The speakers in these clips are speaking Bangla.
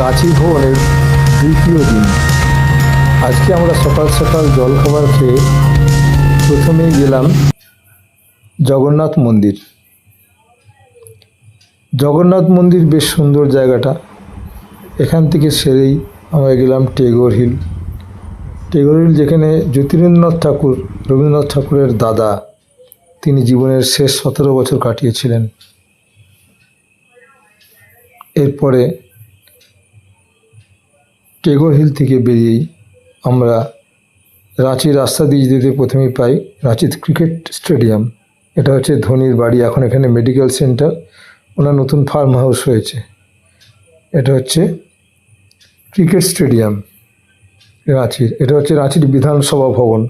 রাঁচি ভ্রমণের দ্বিতীয় দিন। আজকে আমরা সকাল সকাল জলখাবার খেয়ে প্রথমেই গেলাম জগন্নাথ মন্দির। জগন্নাথ মন্দির বেশ সুন্দর জায়গাটা। এখান থেকে সেরেই আমরা গেলাম টেগর হিল। টেগর হিল যেখানে জ্যোতিরেন্দ্রনাথ ঠাকুর, রবীন্দ্রনাথ ঠাকুরের দাদা, তিনি জীবনের শেষ সতেরো বছর কাটিয়েছিলেন। এরপরে টেগোর হিল থেকে বেরিয়েই আমরা রাঁচির রাস্তা দিয়ে যেতে প্রথমেই পাই রাঁচির ক্রিকেট স্টেডিয়াম এটা হচ্ছে ধোনির বাড়ি, এখন এখানে মেডিকেল সেন্টার ওনার নতুন ফার্ম হাউস হয়েছে এটা হচ্ছে ক্রিকেট স্টেডিয়াম রাঁচির। এটা হচ্ছে রাঁচির বিধানসভা ভবন।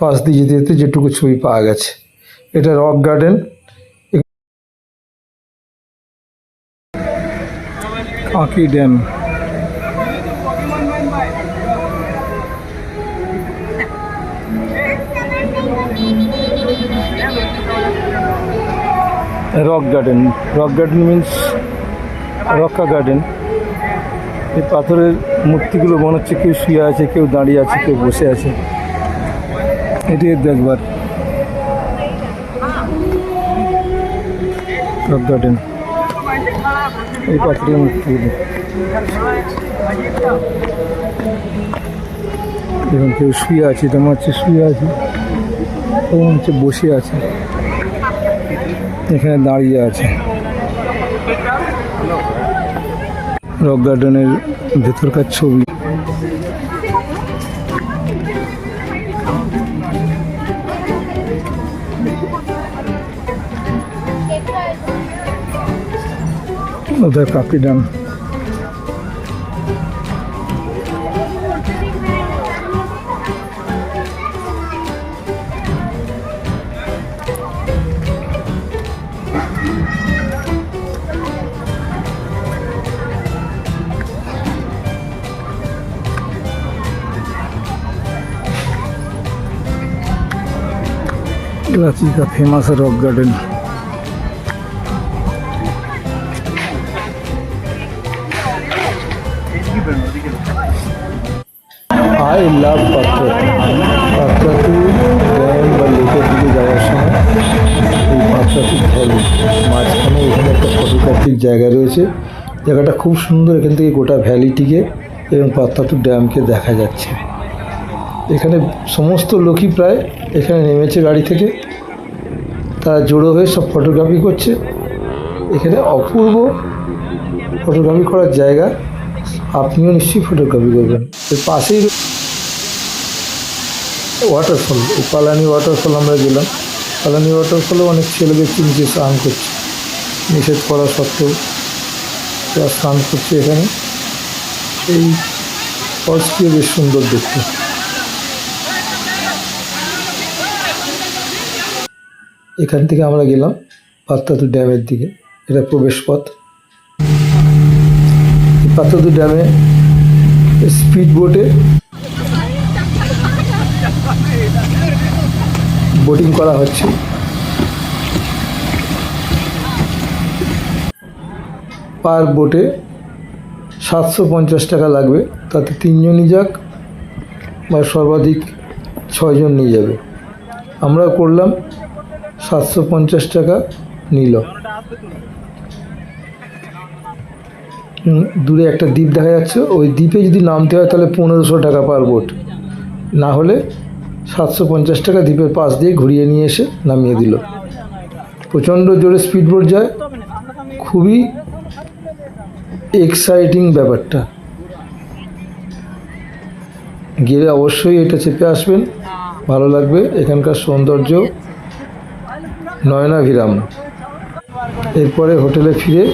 পাশ দিয়ে যেতে যেতে যেটুকু ছবি পাওয়া গেছে। এটা rock garden কাঁকি dam rock garden rock garden means রক্কা garden এই পাথরের মূর্তিগুলো মনে হচ্ছে কেউ শুয়ে আছে, কেউ দাঁড়িয়ে আছে, কেউ বসে আছে। এটি দেখবার। রক গার্ডেন এই পাথরের মূর্তিগুলো। দেখুন কেউ শুয়ে আছে মনে হচ্ছে শুয়ে আছে হচ্ছে বসে আছে। এখানে দাঁড়িয়ে আছে। রক গার্ডেনের ভেতরকার ছবি। ওদের কাপি रांची का famous rock garden I love Patratu Patratu dam বা লেকের দিকে যাওয়ার সময় এই পাত্রাতু ভ্যালি মাঝখানে এখানে একটা ফটোগ্রাফিক জায়গা রয়েছে জায়গাটা খুব সুন্দর এখান থেকে গোটা ভ্যালিটিকে এবং পাত্রাতু ড্যামকে দেখা যাচ্ছে এখানে সমস্ত লোকই প্রায় এখানে নেমেছে গাড়ি থেকে তারা জড়ো হয়ে সব ফটোগ্রাফি করছে। এখানে অপূর্ব ফটোগ্রাফি করার জায়গা। আপনিও নিশ্চয়ই ফটোগ্রাফি করবেন। এর পাশেই ওয়াটারফল পালানি ওয়াটারফল আমরা গেলাম। পালানি ওয়াটারফলে অনেক ছেলেকে চিনছে স্নান করছে। নিষেধ করা সত্ত্বেও তারা স্নান করছে এখানে। এই ফলসটিও বেশ সুন্দর দেখতে। এখান থেকে আমরা গেলাম পাত্তাতু ড্যামের দিকে। এটা প্রবেশ পথ এই পাত্তাতু ড্যামে স্পিড বোটে বোটিং করা হচ্ছে। পার বোটে সাতশো পঞ্চাশ টাকা লাগবে। তাতে তিনজনই যাক বা সর্বাধিক ছয়জন নিয়ে যাবে। আমরা করলাম। সাতশো পঞ্চাশ টাকা নিল। দূরে একটা দ্বীপ দেখা যাচ্ছে। ওই দ্বীপে যদি নামতে হয় তাহলে পনেরোশো টাকা পার বোট। না হলে সাতশো পঞ্চাশ টাকা দ্বীপের পাশ দিয়ে ঘুরিয়ে নিয়ে এসে নামিয়ে দিল। প্রচণ্ড জোরে স্পিড বোট যায়। খুবই এক্সাইটিং ব্যাপারটা। গেলে অবশ্যই এটা চেপে আসবেন। ভালো লাগবে। এখানকার সৌন্দর্য নয়নাভিরাম। এরপরে হোটেলে ফিরে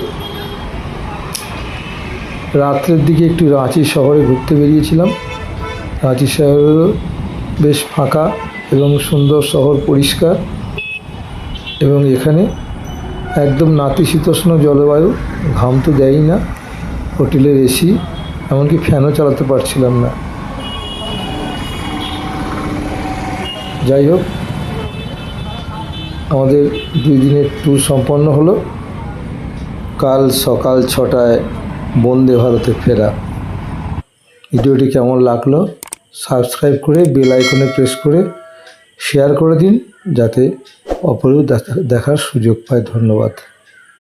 রাত্রের দিকে একটু রাঁচি শহরে ঘুরতে বেরিয়েছিলাম। রাঁচি শহরেরও বেশ ফাঁকা এবং সুন্দর শহর পরিষ্কার এবং এখানে একদম নাতিশীতোষ্ণ জলবায়ু, ঘাম তো দেয়ই না, হোটেলের এসি এমনকি ফ্যানও চালাতে পারছিলাম না। যাই হোক আমাদের দুই দিনের ট্যুর সম্পন্ন হলো। কাল সকাল ছটায় বন্দে ভারতে ফেরা। ভিডিওটি কেমন লাগল সাবস্ক্রাইব করে বেল আইকনে প্রেস করে শেয়ার করে দিন যাতে অপরেও দেখা- দেখার সুযোগ পায়। ধন্যবাদ।